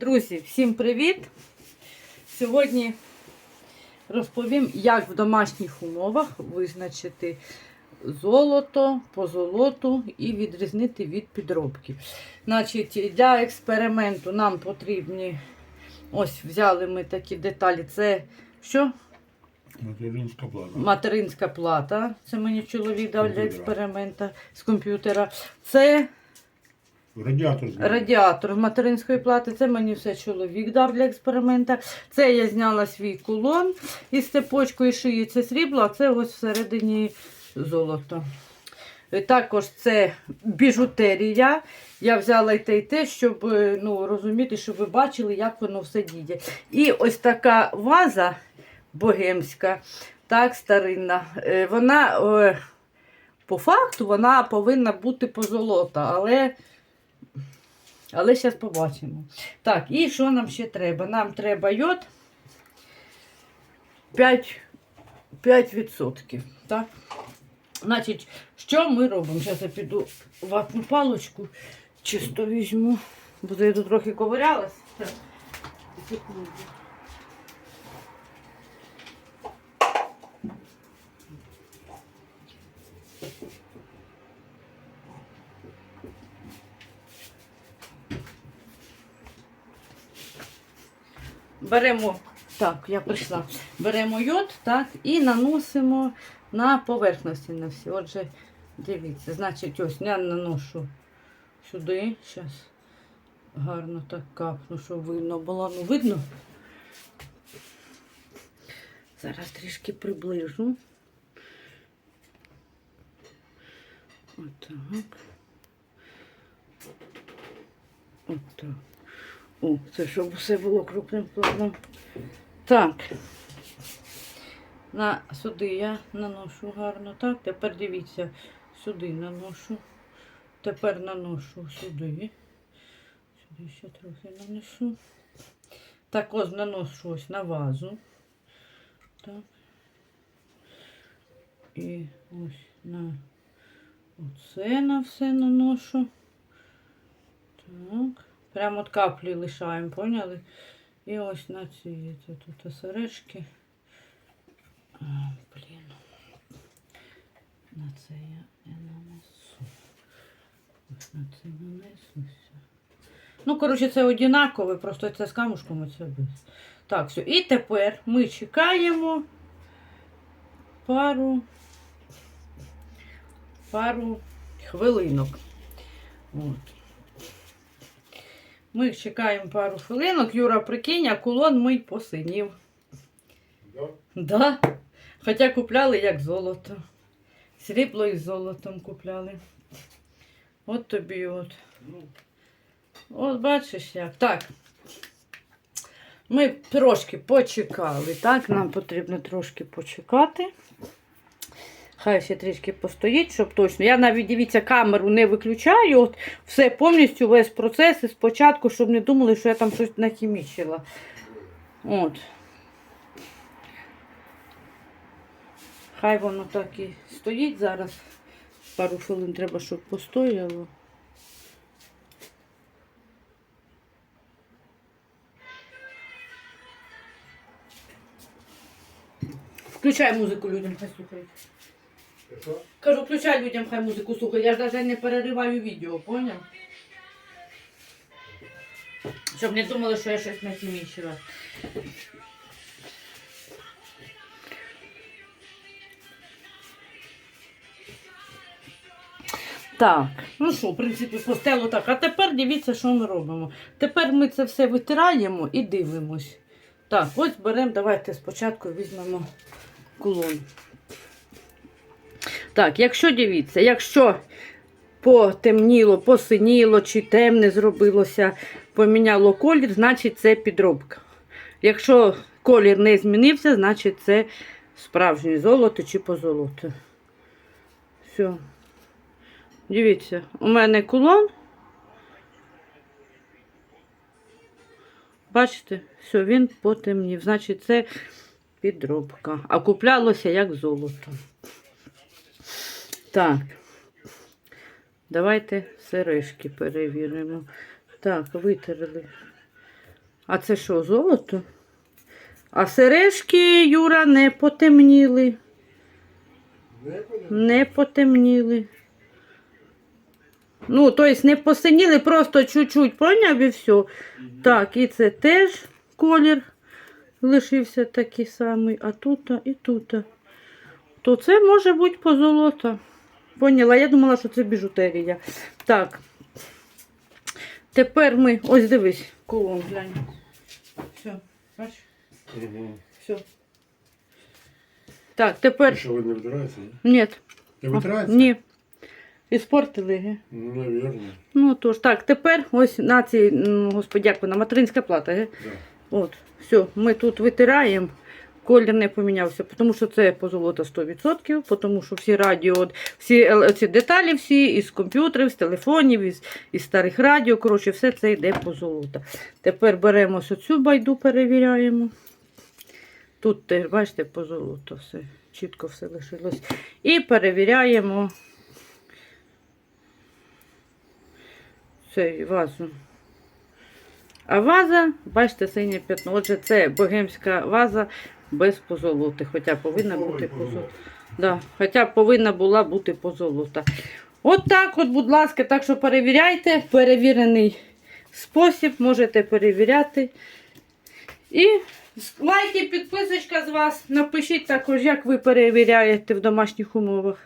Друзі, всім привіт! Сьогодні розповім, як в домашніх умовах визначити золото, позолоту і відрізнити від підробки. Значить, для експерименту нам потрібні, ось взяли ми такі деталі. Це що? Материнська плата. Материнська плата. Це мені чоловік дав для Комп'ютера. експерименту з комп'ютера. Це Радіатор. Радіатор з материнської плати, це мені все чоловік дав для експеримента. Це я зняла свій кулон із цепочкою шиї, це срібло, а це ось всередині золото. І Також це біжутерія. Я взяла і те, і те, щоб е, ну, розуміти, щоб ви бачили, як воно все діє. І ось така ваза богемська, так, старинна. е, Вона е, по факту вона повинна бути позолота, але але зараз побачимо. Так, і що нам ще треба? Нам треба йод 5, 5%. Так? Значить, що ми робимо? Зараз я піду ватну палочку чисто візьму. Бо я тут трохи ковирялась. Секунду. Беремо, так, я прийшла. Беремо йод, так, і наносимо на поверхності на всі. Отже, дивіться, значить, ось я наношу сюди. Зараз гарно так капну, щоб видно було. Ну, видно? Зараз трішки приближу. Отак. Отак. О, це щоб все було крупним планом. Так. На сюди я наношу гарно. Так, тепер дивіться, сюди наношу. Тепер наношу сюди. Сюди ще трохи нанесу. Також наношу ось на вазу. Так. І ось на оце на все наношу. Так. Прямо от каплі лишаємо, поняли? І ось на ці тут сережки. А, блін. На це я не нанесу. Ось на це нанесуся. Ну, коротше, це однакове, просто це з камушком, а це без. Так, все. І тепер ми чекаємо пару, пару хвилинок. От. Ми чекаємо пару хвилинок. Юра, прикинь, а кулон мий посинів. Да? Да. Хоча купляли як золото. Срібло із золотом купляли. От тобі от. Ну, От бачиш як. Так. Ми трошки почекали, так? Нам потрібно трошки почекати. Хай ще трішки постоїть, щоб точно. Я навіть дивіться, камеру не виключаю. От все повністю весь процес і спочатку, щоб не думали, що я там щось нахімічила. От. Хай воно так і стоїть зараз. Пару хвилин треба, щоб постояло. Включай музику людям, хай слухають. Що? Кажу, включай людям, хай музику слухають. Я ж навіть не перериваю відео, поняв? Щоб не думали, що я щось нахімічила. Так, ну що, в принципі, постело так. А тепер дивіться, що ми робимо. Тепер ми це все витираємо і дивимось. Так, ось беремо, давайте спочатку візьмемо кулон. Так, якщо дивіться, якщо потемніло, посиніло чи темне зробилося, поміняло колір, значить це підробка. Якщо колір не змінився, значить це справжнє золото чи позолото. Все. Дивіться, у мене кулон. Бачите, все, він потемнів. Значить, це підробка. А куплялося як золото. Так. Давайте сережки перевіримо. Так, витерли. А це що, золото? А сережки, Юра, не потемніли. Не потемніли. Ну, тобто не посиніли, просто чуть-чуть, поняв і все. Так, і це теж колір лишився такий самий, а тут і тут. То це може бути позолота. Поняла, я думала, що це біжутерія. Так. Тепер ми. Ось дивись, кулон глянь. Все, бачиш? Угу. Все. Так, тепер. Що ви не витираєте? Ні. Не витираєте? Ні. Іспортили. ге. Ну, навірно. Ну тож, так, тепер ось на цій, господи, як вона, материнська плата. Ге? Да. От, все, ми тут витираємо. Колір не помінявся, тому що це позолота 100%, тому що всі радіо, всі ці деталі, всі із комп'ютерів, з телефонів, із, із старих радіо, коротше, все це йде позолота. Тепер беремо оцю байду, перевіряємо. Тут теж, бачите, позолото все, чітко все лишилось. І перевіряємо цей вазу. А ваза, бачите, синє п'ятно. Отже, це богемська ваза без позолоти. Хоча повинна Ой, бути позолота. позолота. Да, хоча повинна була бути позолота. От так, от, будь ласка, так що перевіряйте. Перевірений спосіб, можете перевіряти. І лайки, підписочка з вас. Напишіть також, як ви перевіряєте в домашніх умовах.